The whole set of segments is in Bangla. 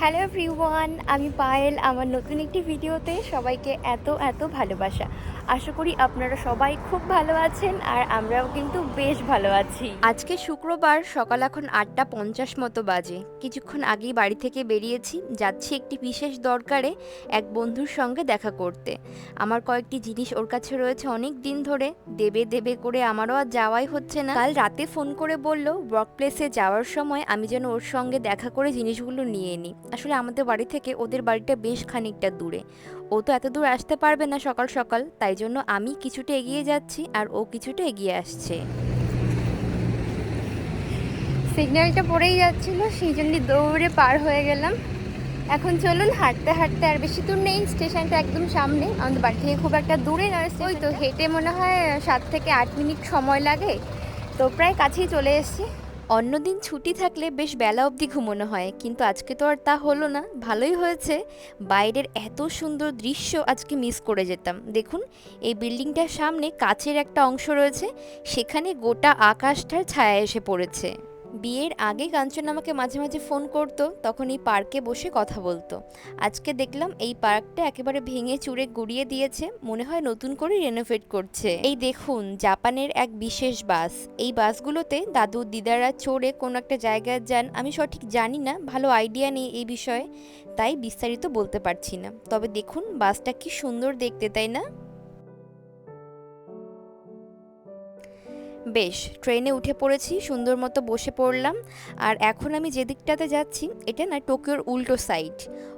হ্যালো এভরিওয়ান আমি পায়েল আমার নতুন একটি ভিডিওতে সবাইকে এত এত ভালোবাসা। আশা করি আপনারা সবাই খুব ভালো আছেন আর আমরাও কিন্তু বেশ ভালো আছি। আজকে শুক্রবার সকাল এখন আটটা পঞ্চাশ মতো বাজে। কিছুক্ষণ আগেই বাড়ি থেকে বেরিয়েছি, যাচ্ছি একটি বিশেষ দরকারে এক বন্ধুর সঙ্গে দেখা করতে। আমার কয়েকটি জিনিস ওর কাছে রয়েছে অনেক দিন ধরে, দেবে দেবে করে আমারও আর যাওয়াই হচ্ছে না। কাল রাতে ফোন করে বলল ওয়ার্ক প্লেসে যাওয়ার সময় আমি যেন ওর সঙ্গে দেখা করে জিনিসগুলো নিয়ে নিই। আসলে আমাদের বাড়ি থেকে ওদের বাড়িটা বেশ খানিকটা দূরে। ও তো এত দূর আসতে পারবে না সকাল সকাল তাই জন্য আমি কিছুটা এগিয়ে যাচ্ছি আর ও কিছুটা এগিয়ে আসছে। সিগন্যালটা পড়েই যাচ্ছিল সেই জন্য দৌড়ে পার হয়ে গেলাম। এখন চলুন হাঁটতে হাঁটতে আর বেশি দূর নেই স্টেশনটা একদম সামনে। আমাদের বাড়ি থেকে খুব একটা দূরে নয় ওই তো হেঁটে মনে হয় সাত থেকে আট মিনিট সময় লাগে। তো প্রায় কাছেই চলে এসেছি। অন্যদিন ছুটি থাকলে বেশ বেলা অবধি ঘুমোনো হয়, কিন্তু আজকে তো আর তা হলো না। ভালোই হয়েছে। বাইরের এত সুন্দর দৃশ্য আজকে মিস করে যেতাম। দেখুন, এই বিল্ডিংটার সামনে কাচের একটা অংশ রয়েছে, সেখানে গোটা আকাশটার ছায়া এসে পড়েছে। বিয়ের আগে কাঞ্চন আমাকে মাঝে মাঝে ফোন করতো, তখন এই পার্কে বসে কথা বলতো। আজকে দেখলাম এই পার্কটা একেবারে ভেঙে চুরে গুড়িয়ে দিয়েছে, মনে হয় নতুন করে রেনোভেট করছে। এই দেখুন, জাপানের এক বিশেষ বাস। এই বাসগুলোতে দাদু, দিদারা চড়ে কোনো একটা জায়গায় যান, আমি সঠিক জানি না, ভালো আইডিয়া নেই এই বিষয়ে, তাই বিস্তারিত বলতে পারছি না। তবে দেখুন, বাসটা কি সুন্দর দেখতে, তাই না? বেশ, ট্রেনে উঠে পড়েছি, সুন্দর মতো বসে পড়লাম। আর এখন আমি যে দিকটাতে যাচ্ছি, এটা না টোকিওর উল্টো সাইড।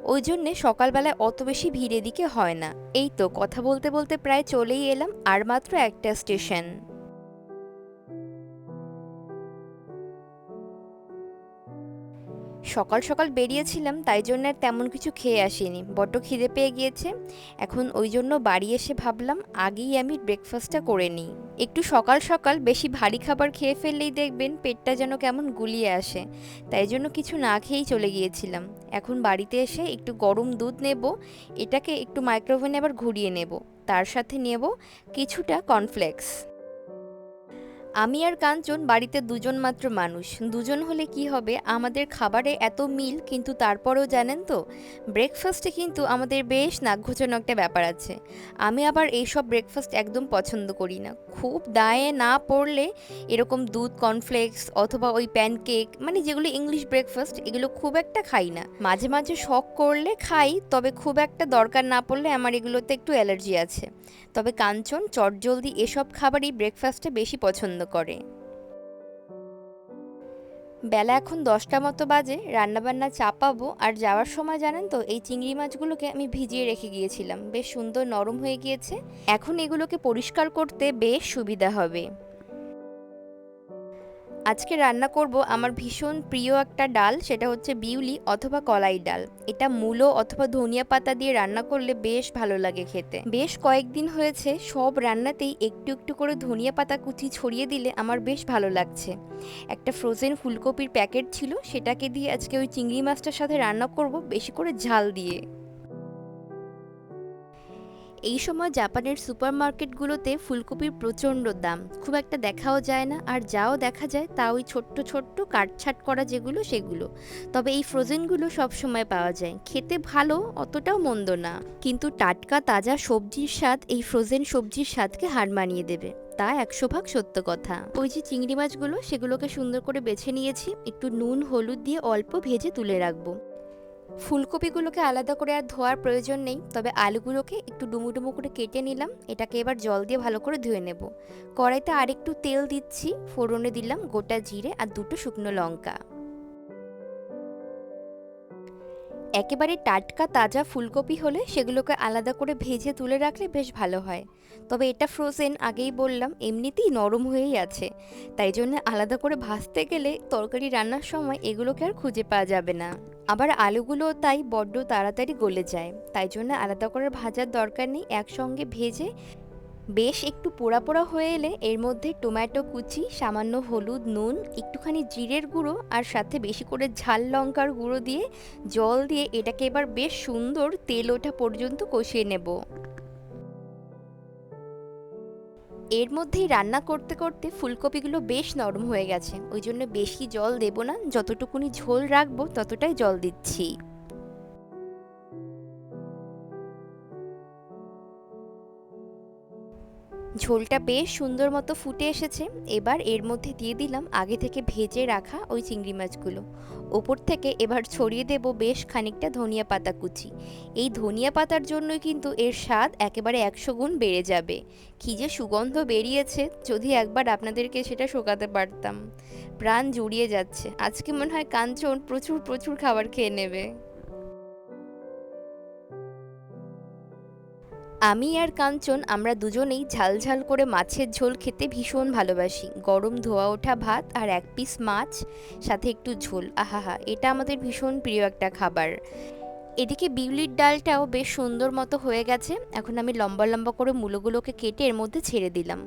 ওই জন্যে সকালবেলায় অত বেশি ভিড় এদিকে হয় না। এই তো, কথা বলতে বলতে প্রায় চলেই এলাম, আর মাত্র একটা স্টেশন। সকাল সকাল বেরিয়েছিলাম, তাই জন্য আর তেমন কিছু খেয়ে আসিনি। বড্ড খিদে পেয়ে গিয়েছে। এখন ওই জন্য বাড়ি এসে ভাবলাম, আগেই আমি ব্রেকফাস্টটা করে নিই। একটু সকাল সকাল বেশি ভারী খাবার খেয়ে ফেললেই দেখবেন পেটটা যেন কেমন গুলিয়ে আসে। তাই জন্য কিছু না খেয়েই চলে গিয়েছিলাম। এখন বাড়িতে এসে একটু গরম দুধ নেব, এটাকে একটু মাইক্রোওভেনে আবার ঘুরিয়ে নেব। তার সাথে নেব কিছুটা কর্নফ্লেক্স আমি আর কাঞ্চন বাড়িতে দুজন মাত্র মানুষ। দুজন হলে কি হবে? আমাদের খাবারে এত মিল, কিন্তু তারপরেও জানেন তো? ব্রেকফাস্টে কিন্তু আমাদের বেশ নাকঘোচানো একটা ব্যাপার আছে। আমি আবার এইসব ব্রেকফাস্ট একদম পছন্দ করি না। খুব দায়ে না পড়লে এরকম দুধ কর্নফ্লেক্স অথবা ওই প্যানকেক মানে যেগুলো ইংলিশ ব্রেকফাস্ট এগুলো খুব একটা খাই না। মাঝে মাঝে শখ করলে খাই, তবে খুব একটা দরকার না পড়লে আমার এগুলোতে একটু অ্যালার্জি আছে। তবে কাঞ্চন চটজলদি এসব খাবারই ব্রেকফাস্টে বেশি পছন্দ করে। বেলা এখন দশটা মতো বাজে, রান্নাবান্না চাপাবো, আর যাওয়ার সময় জানেন তো, এই চিংড়ি মাছগুলোকে আমি ভিজিয়ে রেখে গিয়েছিলাম। বেশ সুন্দর নরম হয়ে গিয়েছে। এখন এগুলোকে পরিষ্কার করতে বেশ সুবিধা হবে। আজকে রান্না করব আমার ভীষণ প্রিয় একটা ডাল, সেটা হচ্ছে বিউলি অথবা কলাই ডাল। এটা মূলো অথবা ধনিয়া পাতা দিয়ে রান্না করলে বেশ ভালো লাগে খেতে। বেশ কয়েকদিন হয়েছে সব রান্নাতেই একটু একটু করে ধনিয়া পাতা কুচি ছড়িয়ে দিলে আমার বেশ ভালো লাগছে। একটা ফ্রোজেন ফুলকপির প্যাকেট ছিল, সেটাকে দিয়ে আজকে ওই চিংড়ি মাছটার সাথে রান্না করব, বেশি করে ঝাল দিয়ে। এই সময় জাপানের সুপারমার্কেটগুলোতে ফুলকপির প্রচণ্ড দাম। খুব একটা দেখাও যায় না, আর যাও দেখা যায় তা ওই ছোট্ট ছোট্ট কাটছাট করা যেগুলো সেগুলো। তবে এই ফ্রোজেনগুলো সবসময় পাওয়া যায়। খেতে ভালো, অতটাও মন্দ না। কিন্তু টাটকা তাজা সবজির স্বাদ এই ফ্রোজেন সবজির স্বাদকে হার মানিয়ে দেবে। তা একশো ভাগ সত্য কথা। ওই যে চিংড়ি মাছগুলো, সেগুলোকে সুন্দর করে বেছে নিয়েছি। একটু নুন, হলুদ দিয়ে অল্প ভেজে তুলে রাখব। ফুলকপিগুলোকে আলাদা করে আর ধোয়ার প্রয়োজন নেই, তবে আলুগুলোকে একটু ডুমুডুমু করে কেটে নিলাম। এটাকে এবার জল দিয়ে ভালো করে ধুয়ে নেব। কড়াইতে আরেকটু তেল দিচ্ছি, ফোড়নে দিলাম গোটা জিরে আর দুটো শুকনো লঙ্কা। একেবারে টাটকা তাজা ফুলকপি হলে সেগুলোকে আলাদা করে ভেজে তুলে রাখলে বেশ ভালো হয়। তবে এটা ফ্রোজেন আগেই বললাম, এমনিতেই নরম হয়েই আছে। তাই জন্য আলাদা করে ভাজতে গেলে তরকারি রান্নার সময় এগুলোকে আর খুঁজে পাওয়া যাবে না। আবার আলুগুলোও তাই বড্ড তাড়াতাড়ি গলে যায়। তাই জন্য আলাদা করে ভাজার দরকার নেই, একসঙ্গে ভেজে বেশ একটু পোড়া পোড়া হয়ে এলে এর মধ্যে টমেটো কুচি, সামান্য হলুদ, নুন, একটুখানি জিরের গুঁড়ো আর সাথে বেশি করে ঝাল লঙ্কার গুঁড়ো দিয়ে জল দিয়ে এটাকে এবার বেশ সুন্দর তেল ওঠা পর্যন্ত কষিয়ে নেব। এর মধ্যেই রান্না করতে করতে ফুলকপিগুলো বেশ নরম হয়ে গেছে। ওই জন্য বেশি জল দেব না। যতটুকুনি ঝোল রাখব ততটাই জল দিচ্ছি। ঝোলটা বেশ সুন্দর মতো ফুটে এসেছে। এবার এর মধ্যে দিয়ে দিলাম আগে থেকে ভেজে রাখা ওই চিংড়ি মাছগুলো। ওপর থেকে এবার ছড়িয়ে দেব বেশ খানিকটা ধনিয়া পাতা কুচি। এই ধনিয়া পাতার জন্যই কিন্তু এর স্বাদ একেবারে একশো গুণ বেড়ে যাবে। কী যে সুগন্ধ বেরিয়েছে, যদি একবার আপনাদেরকে সেটা শোকাতে পারতাম। প্রাণ জুড়িয়ে যাচ্ছে। আজকে মনে হয় কাঞ্চন প্রচুর প্রচুর খাবার খেয়ে নেবে। আমি আর কাঞ্চন আমরা দুজনেই ঝাল ঝাল করে মাছের ঝোল খেতে ভীষণ ভালোবাসি। গরম ধোয়া ওঠা ভাত আর এক পিস মাছ, সাথে একটু ঝোল। আহাহা, এটা আমাদের ভীষণ প্রিয় একটা খাবার। এদিকে বিউলির ডালটাও বেশ সুন্দর মতো হয়ে গেছে। এখন আমি লম্বা লম্বা করে মূলোগুলোকে কেটে এর মধ্যে ছেড়ে দিলাম।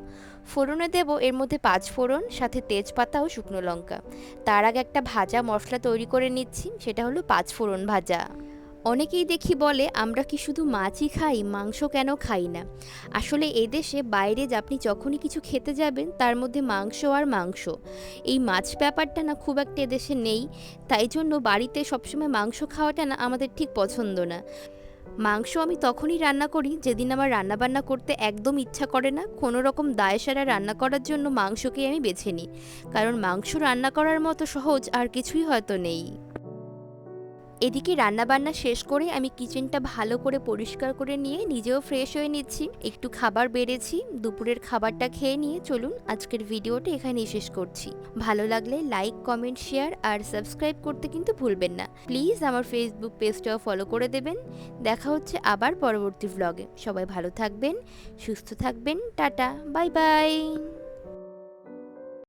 ফোড়নে দেব এর মধ্যে পাঁচ ফোড়ন, সাথে তেজপাতা ও শুকনো লঙ্কা। তার আগে একটা ভাজা মশলা তৈরি করে নিচ্ছি, সেটা হলো পাঁচ ফোড়ন ভাজা। অনেকেই দেখি বলে, আমরা কি শুধু মাছই খাই, মাংস কেন খাই না? আসলে এদেশে বাইরে আপনি যখনই কিছু খেতে যাবেন, তার মধ্যে মাংস আর মাংস। এই মাছ ব্যাপারটা না খুব একটা এদেশে নেই, তাই জন্য বাড়িতে সবসময় মাংস খাওয়াটা না আমাদের ঠিক পছন্দ না। মাংস আমি তখনই রান্না করি যেদিন আমার রান্না বান্না করতে একদম ইচ্ছা করে না, কোনো রকম দায় সারা রান্না করার জন্য মাংসকেই আমি বেছে নিই। কারণ মাংস রান্না করার মতো সহজ আর কিছুই হয়তো নেই। এদিকে রান্নাবান্না শেষ করে আমি কিচেনটা ভালো করে পরিষ্কার করে নিয়ে নিজেও ফ্রেশ হয়ে নিচ্ছি। একটু খাবার বেড়েছি, দুপুরের খাবারটা খেয়ে নিয়ে চলুন আজকের ভিডিওটা এখানেই শেষ করছি। ভালো লাগলে লাইক কমেন্ট শেয়ার আর সাবস্ক্রাইব করতে কিন্তু ভুলবেন না। প্লিজ আমার ফেসবুক পেজটাও ফলো করে দেবেন। দেখা হচ্ছে আবার পরবর্তী ভ্লগে সবাই ভালো থাকবেন, সুস্থ থাকবেন, টাটা বাই বাই